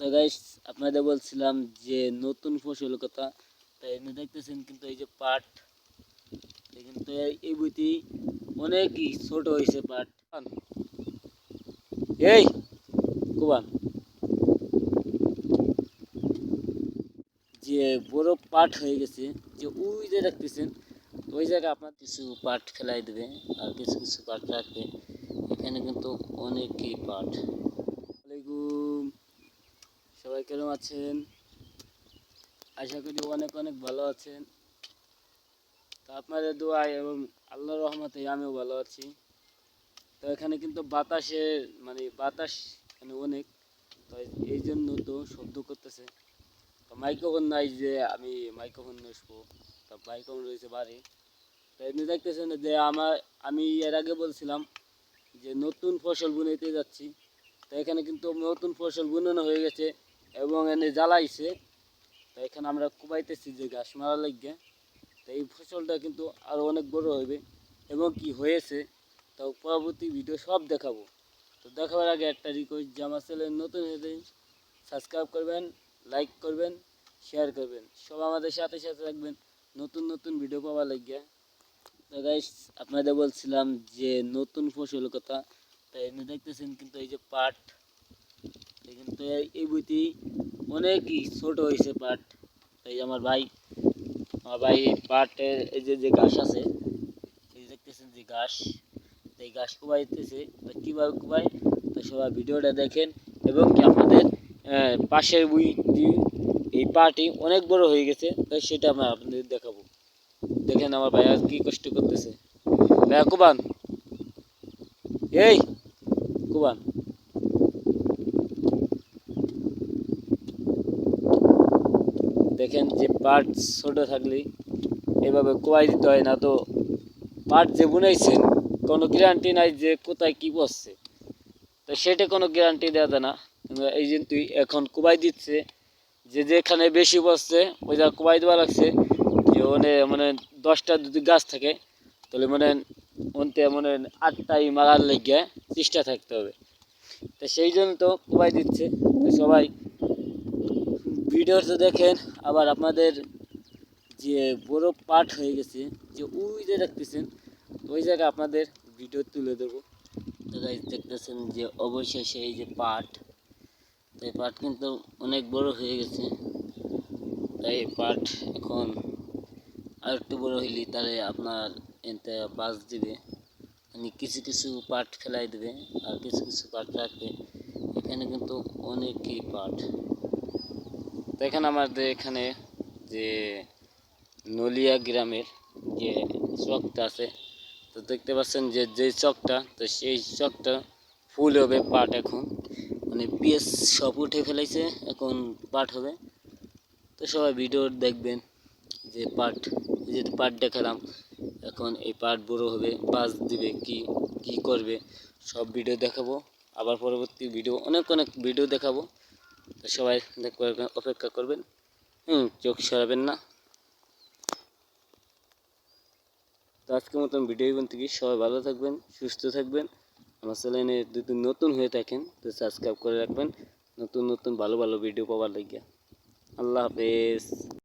তো গাইস আপনাদের বলছিলাম যে নতুন ফসল কথা, তাই এনে দেখতেছেন কিন্তু এই যে পাট, এই কিন্তু এই- এই বইটি অনেকই ছোট হয়েছে পাট। এই, কুবান। যে বড় পাট হয়ে গেছে, যে ওই যে দেখতেছেন, ওই জায়গায় আপনার কিছু পাট ফেলাই দেবে, আর কিছু কিছু পাট রাখবে, এখানে কিন্তু অনেকই পাট। আলাইকুম কেমন আছেন? আশা করি অনেক অনেক ভালো আছেন। তো আপনাদের দোয়ায় এবং আল্লাহর রহমতে আমিও ভালো আছি। তো এখানে কিন্তু বাতাসে মানে বাতাস মানে অনেক, তো এই জন্য তো শব্দ করতেছে। তো মাইক্রোফোন নাই যে আমি মাইক্রোফোন নেসবো। তো মাইক্রোফোন রয়েছে বাড়ি। তো এমনি দেখতেছেন যে আমার, আমি এর আগে বলছিলাম যে নতুন ফসল বুনাইতে যাচ্ছি। তো এখানে কিন্তু নতুন ফসল বুনানো হয়ে গেছে। এবং এনে জ্বালাইছে। তো এখানে আমরা কুবাইতেছি যে ঘাস মারা লাগিয়ে তো এই ফসলটা কিন্তু আরও অনেক বড় হবে। এবং কি হয়েছে, তো পরবর্তী ভিডিও সব দেখাবো। তো দেখাবার আগে একটা রিকোয়েস্ট যে আমার চ্যানেল নতুন হয়ে সাবস্ক্রাইব করবেন লাইক করবেন শেয়ার করবেন। সব আমাদের সাথে সাথে রাখবেন নতুন নতুন ভিডিও পাওয়া লাগিয়ে তো গাইস আপনাদের বলছিলাম যে নতুন ফসল কথা। তাই এনে দেখতেছেন কিন্তু এই যে পাট কিন্তু এই- এই বইটি অনেকই ছোট হয়েছে পাট তাই আমার ভাই আমার ভাই এই পাটের এই যে যে ঘাস আছে, এই দেখতেছেন যে ঘাস এই ঘাস কুবাইতেছে কীভাবে কুবাই তো সবাই ভিডিওটা দেখেন। এবং কি আপনাদের পাশের বইটি এই পাটি অনেক বড় হয়ে গেছে তাই সেটা আমরা আপনাদের দেখাবো। দেখেন আমার ভাই আর কি কষ্ট করতেছে। ভাইয়া কুবান। এই, কুবান। দেখেন যে পাট ছোট থাকলেই এভাবে কোয়াই দিতে হয় না, তো পাট যে বুনাইছেন, কোনো গ্যারান্টি নাই যে কোথায় কি বসছে। তো সেটা কোনো গ্যারান্টি দেওয়া যায় না। এই যে তুই এখন কুবাই দিচ্ছে, যে যেখানে বেশি বসছে, ওই জায়গা কুবাই দেওয়া লাগছে, যে ওনে মানে দশটা যদি গাছ থাকে, তাহলে মানে ওনতে মানে আটটাই মারার লেগে চেষ্টা থাকতে হবে। তো সেই জন্য তো কুবাই দিচ্ছে। সবাই ভিডিওটা দেখেন, আবার আপনাদের যে বড় পাট হয়ে গেছে, যে ওই যে দেখতেছেন, ওই জায়গায় আপনাদের ভিডিও তুলে দেবো। তো দেখতেছেন যে অবশেষে এই যে পাট তো এই পাট কিন্তু অনেক বড় হয়ে গেছে। তাই পাট এখন আর একটু বড় হইলে তাহলে আপনার এতে বাস দিবে মানে কিছু কিছু পাট ফেলাই দেবে, আর কিছু কিছু পাট রাখবে। এখানে কিন্তু অনেকই পাট তো এখানে আমাদের এখানে যে নলিয়া গ্রামের যে চকটা আছে, তো দেখতে পাচ্ছেন যে যে চকটা, তো সেই চকটা ফুল হবে পাট এখন। মানে পিএস সব উঠে ফেলাইছে এখন পাট হবে। তো সবাই ভিডিও দেখবেন যে পাট যে পাট দেখালাম, এখন এই পাট বড় হবে, বাস দিবে, কি কি করবে, সব ভিডিও দেখাবো। আবার পরবর্তী ভিডিও, অনেক অনেক ভিডিও দেখাবো। তো সবাই অপেক্ষা করবেন। হুম, চোখ সরাবেন না। তো আজকের মতন ভিডিও বলতে কি সবাই ভালো থাকবেন, সুস্থ থাকবেন। আমার চ্যানেলে যদি নতুন হয়ে থাকেন, তো সাবস্ক্রাইব করে রাখবেন। নতুন নতুন ভালো ভালো ভিডিও পাওয়ার লাগিয়া। আল্লাহ হাফেজ।